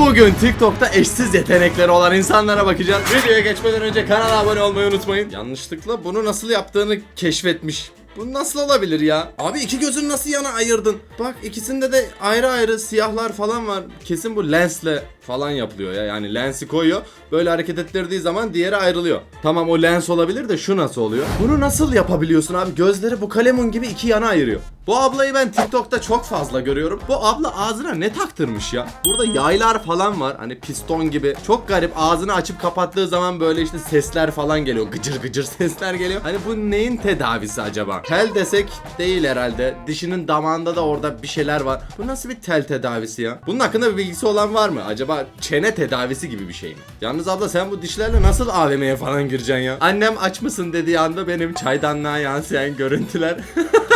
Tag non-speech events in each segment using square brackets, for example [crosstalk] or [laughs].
Bugün TikTok'ta eşsiz yetenekleri olan insanlara bakacağız. Videoya geçmeden önce kanala abone olmayı unutmayın. Yanlışlıkla bunu nasıl yaptığını keşfetmiş. Bu nasıl olabilir ya? Abi iki gözünü nasıl yana ayırdın? Bak ikisinde de ayrı ayrı siyahlar falan var. Kesin bu lensle falan yapılıyor ya. Yani lensi koyuyor. Böyle hareket ettirdiği zaman diğeri ayrılıyor. Tamam o lens olabilir de şu nasıl oluyor? Bunu nasıl yapabiliyorsun abi? Gözleri bu kalemun gibi iki yana ayırıyor. Bu ablayı ben TikTok'ta çok fazla görüyorum. Bu abla ağzına ne taktırmış ya? Burada yaylar falan var. Hani piston gibi. Çok garip. Ağzını açıp kapattığı zaman böyle işte sesler falan geliyor. Gıcır gıcır [laughs] sesler geliyor. Hani bu neyin tedavisi acaba? Tel desek değil herhalde. Dişinin damağında da orada bir şeyler var. Bu nasıl bir tel tedavisi ya? Bunun hakkında bir bilgisi olan var mı? Acaba çene tedavisi gibi bir şey mi? Yalnız abla sen bu dişlerle nasıl AVM'ye falan gireceksin ya? Annem aç mısın dediği anda benim çaydanlığa yansıyan görüntüler. [laughs]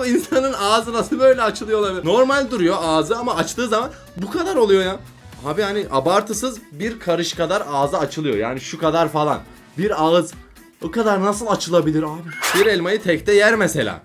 bu insanın ağzı nasıl böyle açılıyor olabilir? Normal duruyor ağzı ama açtığı zaman bu kadar oluyor ya. Abi hani abartısız bir karış kadar ağzı açılıyor. Yani şu kadar falan. Bir ağız o kadar nasıl açılabilir abi? Bir elmayı tekte yer mesela.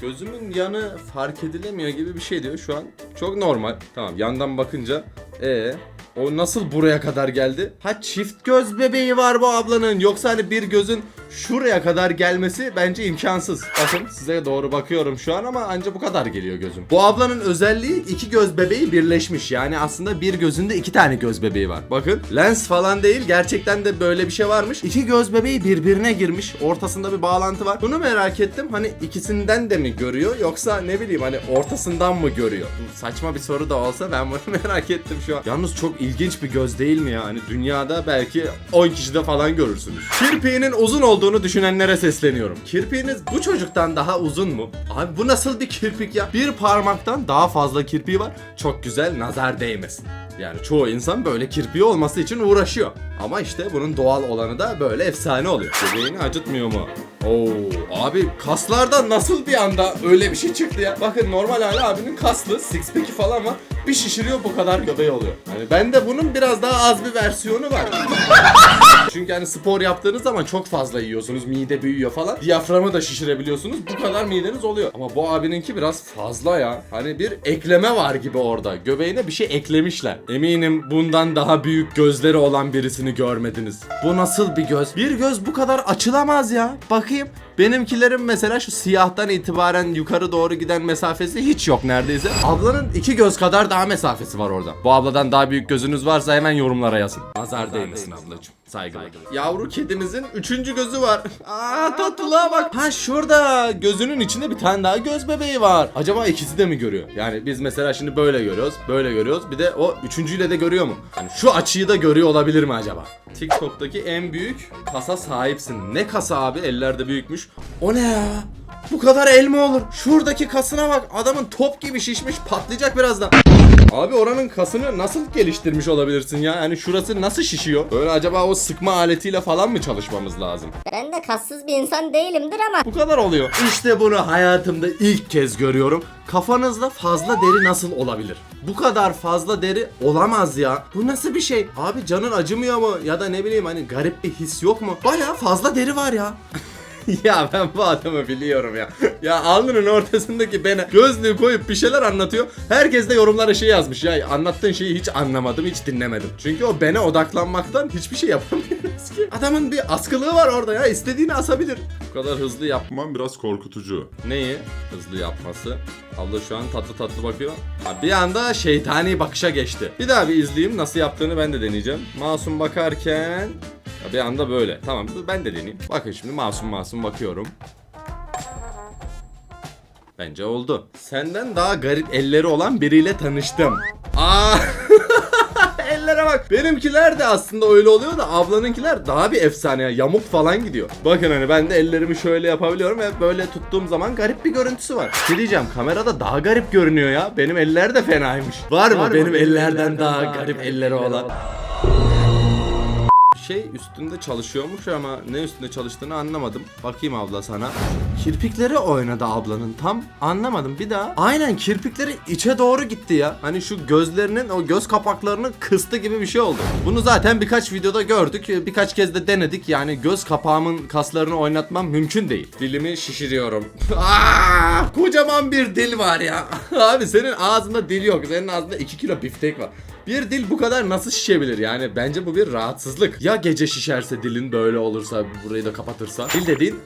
Gözümün yanı fark edilemiyor gibi bir şey diyor şu an. Çok normal. Tamam yandan bakınca e o nasıl buraya kadar geldi? Ha çift göz bebeği var bu ablanın. Yoksa hani bir gözün şuraya kadar gelmesi bence imkansız. Bakın size doğru bakıyorum şu an ama anca bu kadar geliyor gözüm. Bu ablanın özelliği iki göz bebeği birleşmiş. Yani aslında bir gözünde iki tane göz bebeği var. Bakın lens falan değil gerçekten de böyle bir şey varmış. İki göz bebeği birbirine girmiş. Ortasında bir bağlantı var. Bunu merak ettim. Hani ikisinden de mi görüyor yoksa ne bileyim hani ortasından mı görüyor? Bu saçma bir soru da olsa ben bunu [laughs] merak ettim şu an. Yalnız çok ilginç bir göz değil mi ya? Hani dünyada belki 10 kişide falan görürsünüz. Kirpiğinin uzun olduğunu düşünenlere sesleniyorum. Kirpiğiniz bu çocuktan daha uzun mu? Abi bu nasıl bir kirpik ya? Bir parmaktan daha fazla kirpiği var. Çok güzel nazar değmesin. Yani çoğu insan böyle kirpiği olması için uğraşıyor. Ama işte bunun doğal olanı da böyle efsane oluyor. Göbeğini acıtmıyor mu? Oo abi kaslardan nasıl bir anda öyle bir şey çıktı ya? Bakın normal hali abinin kaslı six pack'i falan var. Bir şişiriyor bu kadar göbeği oluyor. Hani bende bunun biraz daha az bir versiyonu var. [laughs] Çünkü hani spor yaptığınız zaman çok fazla yiyorsunuz. Mide büyüyor falan. Diyaframı da şişirebiliyorsunuz. Bu kadar mideniz oluyor. Ama bu abininki biraz fazla ya. Hani bir ekleme var gibi orada. Göbeğine bir şey eklemişler. Eminim bundan daha büyük gözleri olan birisini görmediniz. Bu nasıl bir göz? Bir göz bu kadar açılamaz ya. Bakayım. Benimkilerin mesela şu siyahtan itibaren yukarı doğru giden mesafesi hiç yok neredeyse. Ablanın iki göz kadar daha mesafesi var orada. Bu abladan daha büyük gözünüz varsa hemen yorumlara yazın. Nazar değmesin ablacığım. Saygılar. Yavru kedimizin üçüncü gözü var. [laughs] Aa tatlılığa bak. Ha şurada gözünün içinde bir tane daha göz bebeği var. Acaba ikisi de mi görüyor? Yani biz mesela şimdi böyle görüyoruz, böyle görüyoruz. Bir de o üçüncüyle de görüyor mu? Hani şu açıyı da görüyor olabilir mi acaba? TikTok'taki en büyük kasa sahipsin. Ne kasa abi? Eller de büyükmüş. O ne ya? Bu kadar el mi olur? Şuradaki kasına bak. Adamın top gibi şişmiş patlayacak birazdan. Abi oranın kasını nasıl geliştirmiş olabilirsin ya? Yani şurası nasıl şişiyor? Böyle acaba o sıkma aletiyle falan mı çalışmamız lazım? Ben de kassız bir insan değilimdir ama Bu kadar oluyor. İşte bunu hayatımda ilk kez görüyorum. Kafanızda fazla deri nasıl olabilir? Bu kadar fazla deri olamaz ya. Bu nasıl bir şey? Abi canın acımıyor mu? Ya da ne bileyim hani garip bir his yok mu? Baya fazla deri var ya. [laughs] ya ben bu adamı biliyorum ya. Ya alnının ortasındaki bana gözlüğü koyup bir şeyler anlatıyor. Herkes de yorumlara şey yazmış ya anlattığın şeyi hiç anlamadım hiç dinlemedim. Çünkü o bana odaklanmaktan hiçbir şey yapamıyoruz ki. Adamın bir askılığı var orada ya istediğini asabilir. Bu kadar hızlı yap. Yapman biraz korkutucu. Neyi? Hızlı yapması. Abla şu an tatlı tatlı bakıyor. Ha, bir anda şeytani bakışa geçti. Bir daha bir izleyeyim nasıl yaptığını ben de deneyeceğim. Masum bakarken ya bir anda böyle. Tamam ben de deneyeyim. Bakın şimdi masum masum bakıyorum. Bence oldu. Senden daha garip elleri olan biriyle tanıştım. Aa! [laughs] Ellere bak. Benimkiler de aslında öyle oluyor da ablanınkiler daha bir efsane ya. Yamuk falan gidiyor. Bakın hani ben de ellerimi şöyle yapabiliyorum ve böyle tuttuğum zaman garip bir görüntüsü var. Bir şey diyeceğim kamerada daha garip görünüyor ya. Benim eller de fenaymış. Var mı benim, ellerden, daha, garip, elleri olan? Şey üstünde çalışıyormuş ama ne üstünde çalıştığını anlamadım. Bakayım abla sana. Kirpikleri oynadı ablanın tam anlamadım bir daha. Aynen kirpikleri içe doğru gitti ya. Hani şu gözlerinin o göz kapaklarını kıstı gibi bir şey oldu. Bunu zaten birkaç videoda gördük. Birkaç kez de denedik. Yani göz kapağımın kaslarını oynatmam mümkün değil. Dilimi şişiriyorum. [laughs] Aa, kocaman bir dil var ya. [laughs] Abi senin ağzında dil yok. Senin ağzında 2 kilo biftek var. Bir dil bu kadar nasıl şişebilir? Yani bence bu bir rahatsızlık. Ya gece şişerse dilin böyle olursa burayı da kapatırsa. Dil dediğin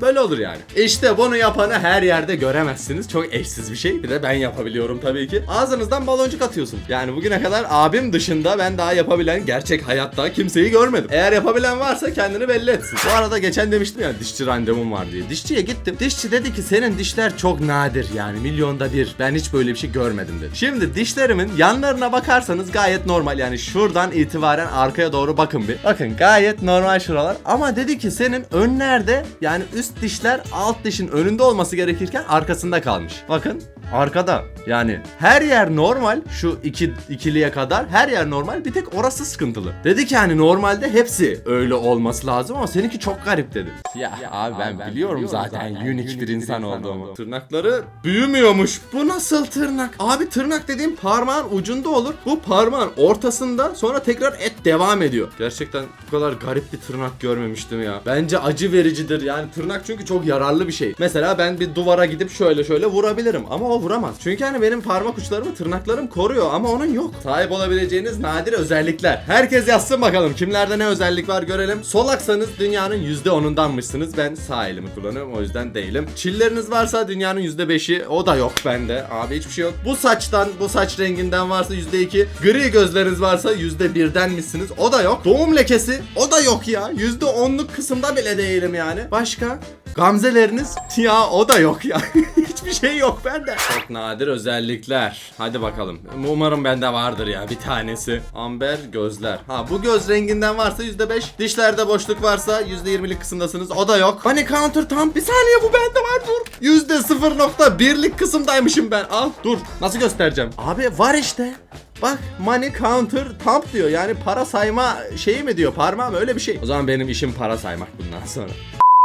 Böyle olur yani. İşte bunu yapanı her yerde göremezsiniz. Çok eşsiz bir şey. Bir de ben yapabiliyorum tabii ki. Ağzınızdan baloncuk atıyorsun. Yani bugüne kadar abim dışında ben daha yapabilen gerçek hayatta kimseyi görmedim. Eğer yapabilen varsa kendini belli etsin. Bu arada geçen demiştim ya dişçi randevum var diye. Dişçiye gittim. Dişçi dedi ki senin dişler çok nadir yani milyonda bir. Ben hiç böyle bir şey görmedim dedi. Şimdi dişlerimin yanlarına bakarsanız gayet normal. Yani şuradan itibaren arkaya doğru bakın bir. Bakın gayet normal şuralar. Ama dedi ki senin önlerde yani üst dişler alt dişin önünde olması gerekirken arkasında kalmış. Bakın arkada. Yani her yer normal şu iki ikiliye kadar her yer normal bir tek orası sıkıntılı. Dedi ki hani normalde hepsi öyle olması lazım ama seninki çok garip dedi. Ya, abi ben, biliyorum, zaten, unique bir insan olduğumu. Tırnakları büyümüyormuş. Bu nasıl tırnak? Abi tırnak dediğim parmağın ucunda olur. Bu parmağın ortasında sonra tekrar et devam ediyor. Gerçekten bu kadar garip bir tırnak görmemiştim ya. Bence acı vericidir. Yani tırnak çünkü çok yararlı bir şey. Mesela ben bir duvara gidip şöyle şöyle vurabilirim ama o vuramaz. Çünkü hani benim parmak uçlarımı tırnaklarım koruyor ama onun yok. Sahip olabileceğiniz nadir özellikler. Herkes yazsın bakalım kimlerde ne özellik var görelim. Solaksanız dünyanın %10'undanmışsınız. Ben sağ elimi kullanıyorum o yüzden değilim. Çilleriniz varsa dünyanın %5'i o da yok bende. Abi hiçbir şey yok. Bu saçtan bu saç renginden varsa %2. Gri gözleriniz varsa %1'denmişsiniz. O da yok. Doğum lekesi o da yok ya. %10'luk kısımda bile değilim yani. Başka? Gamzeleriniz ya o da yok ya. [laughs] Hiçbir şey yok bende. Çok nadir özellikler. Hadi bakalım. Umarım bende vardır ya bir tanesi. Amber gözler. Ha bu göz renginden varsa %5. Dişlerde boşluk varsa %20'lik kısımdasınız. O da yok. Hani counter tam bir saniye bu bende var dur. %0.1'lik kısımdaymışım ben. Al dur. Nasıl göstereceğim? Abi var işte. Bak money counter thumb diyor. Yani para sayma şeyi mi diyor parmağım öyle bir şey. O zaman benim işim para saymak bundan sonra.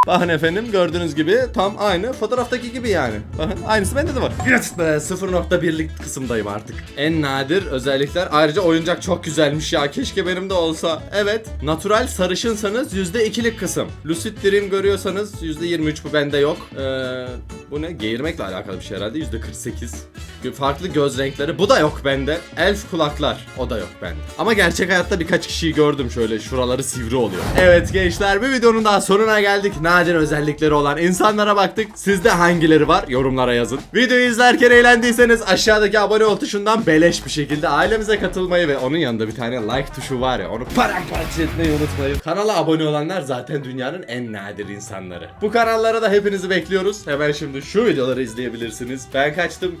Bakın efendim gördüğünüz gibi tam aynı fotoğraftaki gibi yani. Bakın aynısı bende de var. Yes be 0.1'lik kısımdayım artık. En nadir özellikler. Ayrıca oyuncak çok güzelmiş ya. Keşke benim de olsa. Evet. Natural sarışınsanız %2'lik kısım. Lucid Dream görüyorsanız %23 bu bende yok. Ee, bu ne? Geğirmekle alakalı bir şey herhalde. %48. Farklı göz renkleri. Bu da yok bende. Elf kulaklar. O da yok bende. Ama gerçek hayatta birkaç kişiyi gördüm şöyle. Şuraları sivri oluyor. Evet gençler bir videonun daha sonuna geldik. Nadir özellikleri olan insanlara baktık. Sizde hangileri var? Yorumlara yazın. Videoyu izlerken eğlendiyseniz aşağıdaki abone ol tuşundan beleş bir şekilde ailemize katılmayı ve onun yanında bir tane like tuşu var ya onu paramparça etmeyi unutmayın. Kanala abone olanlar zaten dünyanın en nadir insanları. Bu kanallara da hepinizi bekliyoruz. Hemen şimdi şu videoları izleyebilirsiniz. Ben kaçtım.